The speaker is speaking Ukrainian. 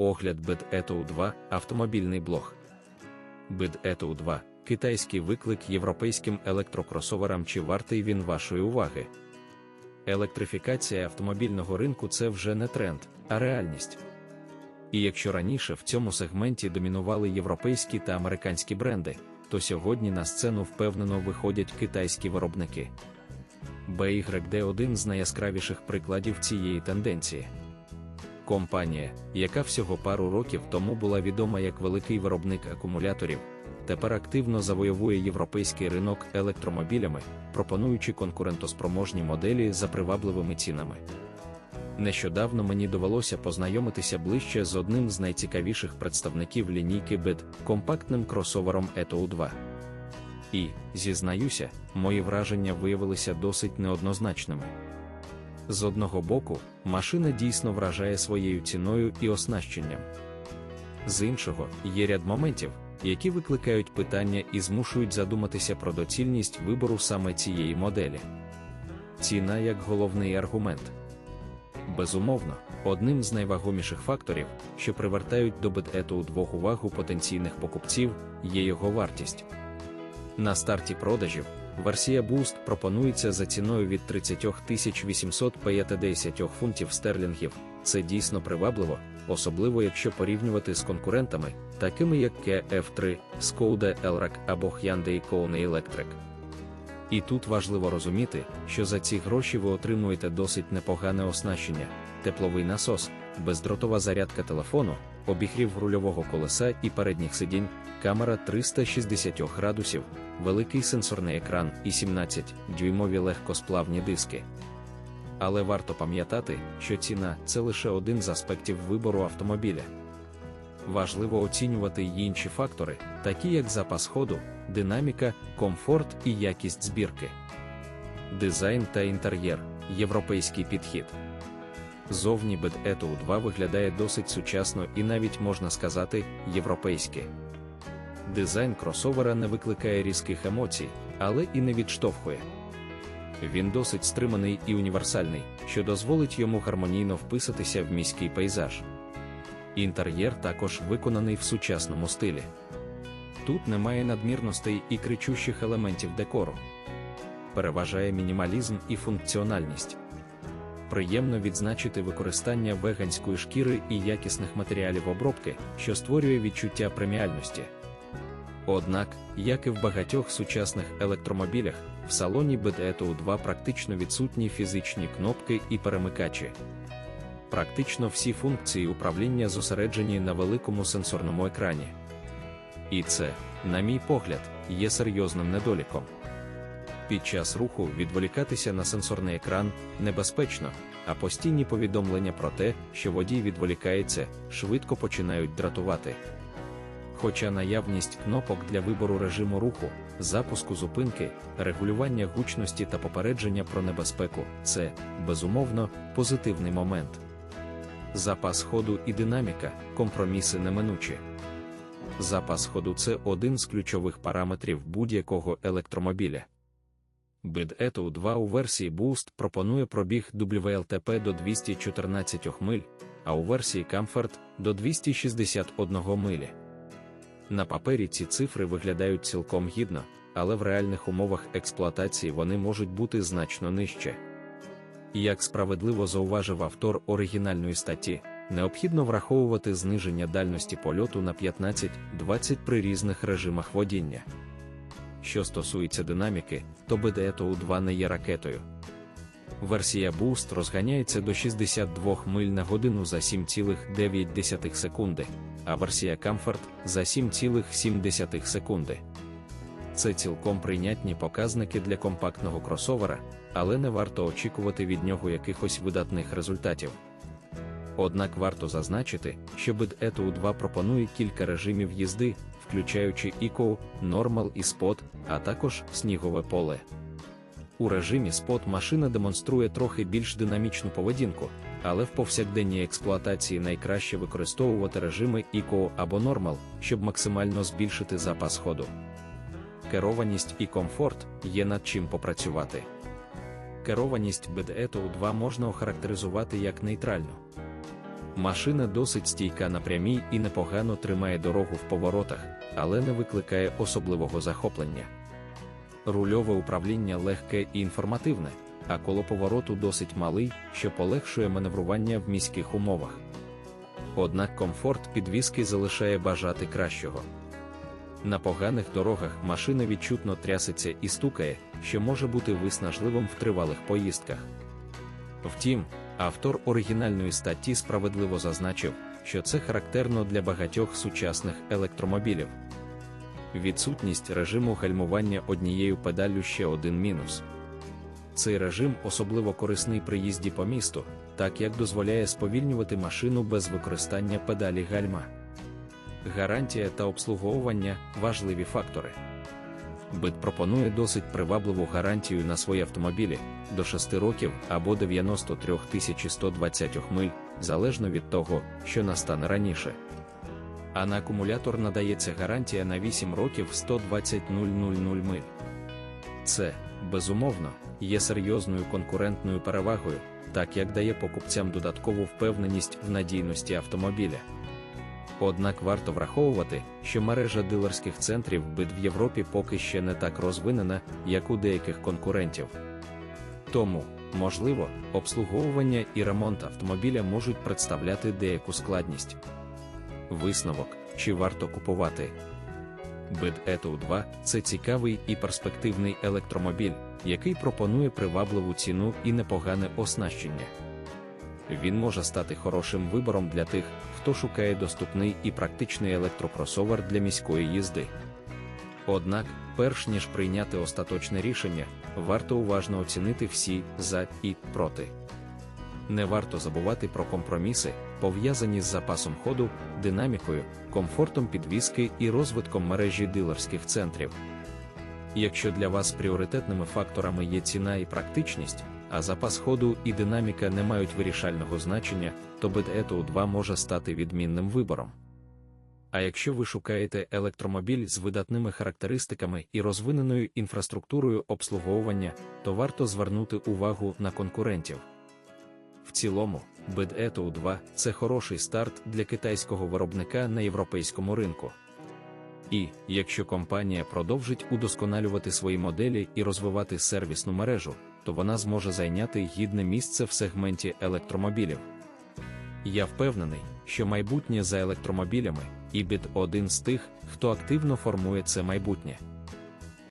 Огляд BidETO 2 автомобільний блог. BidETO 2 китайський виклик європейським електрокросоверам чи вартий він вашої уваги. Електрифікація автомобільного ринку це вже не тренд, а реальність. І якщо раніше в цьому сегменті домінували європейські та американські бренди, то сьогодні на сцену впевнено виходять китайські виробники. BYD один з найяскравіших прикладів цієї тенденції. Компанія, яка всього пару років тому була відома як великий виробник акумуляторів, тепер активно завойовує європейський ринок електромобілями, пропонуючи конкурентоспроможні моделі за привабливими цінами. Нещодавно мені довелося познайомитися ближче з одним з найцікавіших представників лінійки BED – компактним кросовером ETO 2. І, зізнаюся, мої враження виявилися досить неоднозначними. З одного боку, машина дійсно вражає своєю ціною і оснащенням. З іншого, є ряд моментів, які викликають питання і змушують задуматися про доцільність вибору саме цієї моделі. Ціна як головний аргумент. Безумовно, одним з найвагоміших факторів, що привертають до бюджету у двох увагу потенційних покупців, є його вартість. На старті продажів версія Boost пропонується за ціною від 30 850 фунтів стерлінгів. Це дійсно привабливо, особливо якщо порівнювати з конкурентами, такими як Kia F3, Skoda Elrak або Hyundai Kona Electric. І тут важливо розуміти, що за ці гроші ви отримуєте досить непогане оснащення, тепловий насос, бездротова зарядка телефону, обігрів рульового колеса і передніх сидінь, камера 360 градусів, великий сенсорний екран і 17-дюймові легкосплавні диски. Але варто пам'ятати, що ціна це лише один з аспектів вибору автомобіля. Важливо оцінювати й інші фактори, такі як запас ходу, динаміка, комфорт і якість збірки. Дизайн та інтер'єр європейський підхід. Зовні BED 2 виглядає досить сучасно і навіть можна сказати, європейське. Дизайн кросовера не викликає різких емоцій, але і не відштовхує. Він досить стриманий і універсальний, що дозволить йому гармонійно вписатися в міський пейзаж. Інтер'єр також виконаний в сучасному стилі. Тут немає надмірностей і кричущих елементів декору. Переважає мінімалізм і функціональність. Приємно відзначити використання веганської шкіри і якісних матеріалів обробки, що створює відчуття преміальності. Однак, як і в багатьох сучасних електромобілях, в салоні BDETO 2 практично відсутні фізичні кнопки і перемикачі. Практично всі функції управління зосереджені на великому сенсорному екрані. І це, на мій погляд, є серйозним недоліком. Під час руху відволікатися на сенсорний екран небезпечно, а постійні повідомлення про те, що водій відволікається, швидко починають дратувати. Хоча наявність кнопок для вибору режиму руху, запуску зупинки, регулювання гучності та попередження про небезпеку це, безумовно, позитивний момент. Запас ходу і динаміка компроміси неминучі. Запас ходу це один з ключових параметрів будь-якого електромобіля. BidETO 2 у версії Boost пропонує пробіг WLTP до 214 миль, а у версії Comfort до 261 милі. На папері ці цифри виглядають цілком гідно, але в реальних умовах експлуатації вони можуть бути значно нижче. Як справедливо зауважив автор оригінальної статті, необхідно враховувати зниження дальності польоту на 15-20 при різних режимах водіння. Що стосується динаміки, то BDETO 2 не є ракетою. Версія Boost розганяється до 62 миль на годину за 7,9 секунди, а версія Comfort за 7,7 секунди. Це цілком прийнятні показники для компактного кросовера, але не варто очікувати від нього якихось видатних результатів. Однак варто зазначити, що BidETO 2 пропонує кілька режимів їзди, включаючи Eco, Normal і Spot, а також снігове поле. У режимі Spot машина демонструє трохи більш динамічну поведінку, але в повсякденній експлуатації найкраще використовувати режими Eco або Normal, щоб максимально збільшити запас ходу. Керованість і комфорт є над чим попрацювати. Керованість BDETO 2 можна охарактеризувати як нейтральну. Машина досить стійка на прямій і непогано тримає дорогу в поворотах, але не викликає особливого захоплення. Рульове управління легке і інформативне, а коло повороту досить малий, що полегшує маневрування в міських умовах. Однак комфорт підвіски залишає бажати кращого. На поганих дорогах машина відчутно трясеться і стукає, що може бути виснажливим в тривалих поїздках. Втім, автор оригінальної статті справедливо зазначив, що це характерно для багатьох сучасних електромобілів. Відсутність режиму гальмування однією педаллю ще один мінус. Цей режим особливо корисний при їзді по місту, так як дозволяє сповільнювати машину без використання педалі гальма. Гарантія та обслуговування важливі фактори. Бит пропонує досить привабливу гарантію на свої автомобілі до 6 років або 93 120 миль, залежно від того, що настане раніше. А на акумулятор надається гарантія на 8 років 120 000 миль. Це, безумовно, є серйозною конкурентною перевагою, так як дає покупцям додаткову впевненість в надійності автомобіля. Однак варто враховувати, що мережа дилерських центрів бит в Європі поки ще не так розвинена, як у деяких конкурентів. Тому, можливо, обслуговування і ремонт автомобіля можуть представляти деяку складність. Висновок, чи варто купувати. Бит Ету 2 це цікавий і перспективний електромобіль, який пропонує привабливу ціну і непогане оснащення. Він може стати хорошим вибором для тих, хто шукає доступний і практичний електрокросовер для міської їзди. Однак, перш ніж прийняти остаточне рішення, варто уважно оцінити всі за і проти. Не варто забувати про компроміси, пов'язані з запасом ходу, динамікою, комфортом підвіски і розвитком мережі дилерських центрів. Якщо для вас пріоритетними факторами є ціна і практичність, а запас ходу і динаміка не мають вирішального значення, то BDETO 2 може стати відмінним вибором. А якщо ви шукаєте електромобіль з видатними характеристиками і розвиненою інфраструктурою обслуговування, то варто звернути увагу на конкурентів. В цілому, BDETO 2 це хороший старт для китайського виробника на європейському ринку. І, якщо компанія продовжить удосконалювати свої моделі і розвивати сервісну мережу, то вона зможе зайняти гідне місце в сегменті електромобілів. Я впевнений, що майбутнє за електромобілями, і бід один з тих, хто активно формує це майбутнє.